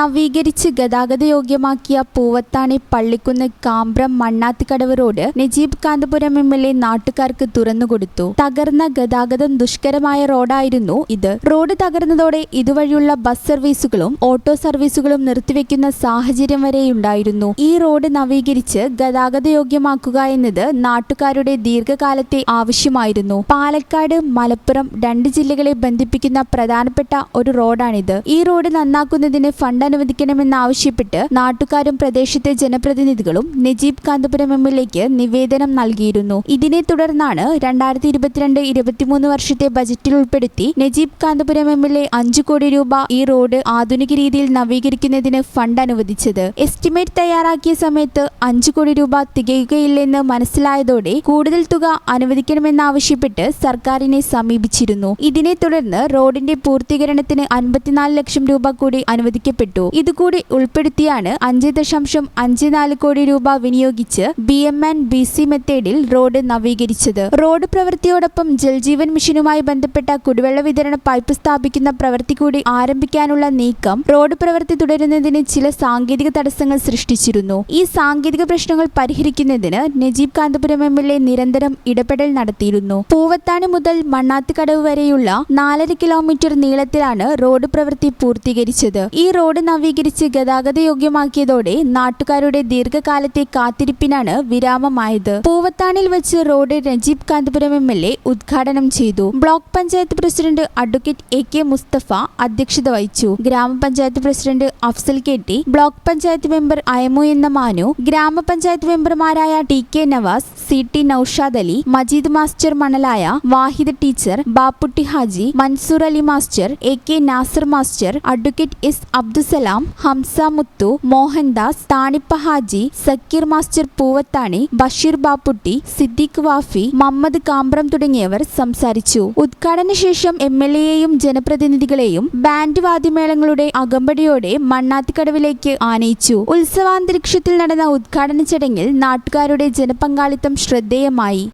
നവീകരിച്ച് ഗതാഗതയോഗ്യമാക്കിയ Poovathani Pallikkunnu Kampram Mannathikkadavu road Najeeb Kanthapuram M L A നാട്ടുകാർക്ക് തുറന്നുകൊടുത്തു തകർന്ന ഗതാഗതം ദുഷ്കരമായ റോഡായിരുന്നു ഇത്. റോഡ് തകർന്നതോടെ ഇതുവഴിയുള്ള ബസ് സർവീസുകളും ഓട്ടോ സർവീസുകളും നിർത്തിവെക്കുന്ന സാഹചര്യം വരെയുണ്ടായിരുന്നു. ഈ റോഡ് നവീകരിച്ച് ഗതാഗതയോഗ്യമാക്കുക എന്നത് നാട്ടുകാരുടെ ദീർഘകാലത്തെ ആവശ്യമായിരുന്നു. പാലക്കാട് മലപ്പുറം രണ്ട് ജില്ലകളെ ബന്ധിപ്പിക്കുന്ന പ്രധാനപ്പെട്ട ഒരു റോഡാണിത്. ഈ റോഡ് നന്നാക്കുന്നതിന് ഫണ്ട് അനുവദിക്കണമെന്നാവശ്യപ്പെട്ട് നാട്ടുകാരും പ്രദേശത്തെ ജനപ്രതിനിധികളും നജീബ് കാന്തപുരം എം എൽ എക്ക് നിവേദനം നൽകിയിരുന്നു. ഇതിനെ തുടർന്നാണ് രണ്ടായിരത്തി ഇരുപത്തിരണ്ട് ഇരുപത്തിമൂന്ന് വർഷത്തെ ബജറ്റിൽ ഉൾപ്പെടുത്തി Najeeb Kanthapuram M L A അഞ്ചു കോടി രൂപ ഈ റോഡ് ആധുനിക രീതിയിൽ നവീകരിക്കുന്നതിന് ഫണ്ട് അനുവദിച്ചത്. എസ്റ്റിമേറ്റ് തയ്യാറാക്കിയ സമയത്ത് അഞ്ചു കോടി രൂപ തികയുകയില്ലെന്ന് മനസ്സിലായതോടെ കൂടുതൽ തുക അനുവദിക്കണമെന്നാവശ്യപ്പെട്ട് സർക്കാരിനെ സമീപിച്ചിരുന്നു. ഇതിനെ തുടർന്ന് റോഡിന്റെ പൂർത്തീകരണത്തിന് അൻപത്തിനാല് ലക്ഷം രൂപ കൂടി അനുവദിക്കപ്പെട്ടു. ഇതുകൂടി ഉൾപ്പെടുത്തിയാണ് അഞ്ച് ദശാംശം അഞ്ച് നാല് കോടി രൂപ വിനിയോഗിച്ച് B M and B C മെത്തേഡിൽ റോഡ് നവീകരിച്ചത്. റോഡ് പ്രവൃത്തിയോടൊപ്പം ജൽജീവൻ മിഷനുമായി ബന്ധപ്പെട്ട കുടിവെള്ള വിതരണ പൈപ്പ് സ്ഥാപിക്കുന്ന പ്രവൃത്തി കൂടി ആരംഭിക്കാനുള്ള നീക്കം റോഡ് പ്രവൃത്തി തുടരുന്നതിന് ചില സാങ്കേതിക തടസ്സങ്ങൾ സൃഷ്ടിച്ചിരുന്നു. ഈ സാങ്കേതിക പ്രശ്നങ്ങൾ പരിഹരിക്കുന്നതിന് Najeeb Kanthapuram M L A നിരന്തരം ഇടപെടൽ നടത്തിയിരുന്നു. പൂവത്താണി മുതൽ മണ്ണാത്തുകടവ് വരെയുള്ള നാലര കിലോമീറ്റർ നീളത്തിലാണ് റോഡ് പ്രവൃത്തി പൂർത്തീകരിച്ചത്. ഈ റോഡ് നവീകരിച്ച് ഗതാഗതയോഗ്യമാക്കിയതോടെ നാട്ടുകാരുടെ ദീർഘകാലത്തെ കാത്തിരിപ്പിനാണ് വിരാമമായത്. പൂവത്താണിൽ വെച്ച് road Najeeb Kanthapuram M L A ഉദ്ഘാടനം ചെയ്തു. Block panchayat president advocate A K Musthafa അധ്യക്ഷത വഹിച്ചു. ഗ്രാമപഞ്ചായത്ത് president Afsal K T block panchayat member Ayamu എന്ന മാനു ഗ്രാമപഞ്ചായത്ത് മെമ്പർമാരായ T K Navas C T Noushad Ali Majeed master Manalaya Wahid teacher Bapputty Haji Mansoor Ali master A K Nasar master advocate S Abdussalam Hamza Muthu Mohandas Thanippa Haji Sakkeer master Poovathani Basheer Bapputty Siddique Wafi Mammad Kambram തുടങ്ങിയവർ സംസാരിച്ചു. ഉദ്ഘാടന ശേഷം M L ജനപ്രതിനിധികളെയും band വാദ്യമേളങ്ങളുടെ അകമ്പടിയോടെ മണ്ണാത്തിക്കടവിലേക്ക് ആനയിച്ചു. ഉത്സവാന്തരീക്ഷത്തിൽ നടന്ന ഉദ്ഘാടന ചടങ്ങിൽ നാട്ടുകാരുടെ ജനപങ്കാളിത്തം ശ്രദ്ധേയമായി.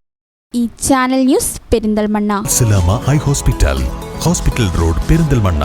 ഈ channel news Perinthalmanna. Hospital. Hospital road Perinthalmanna.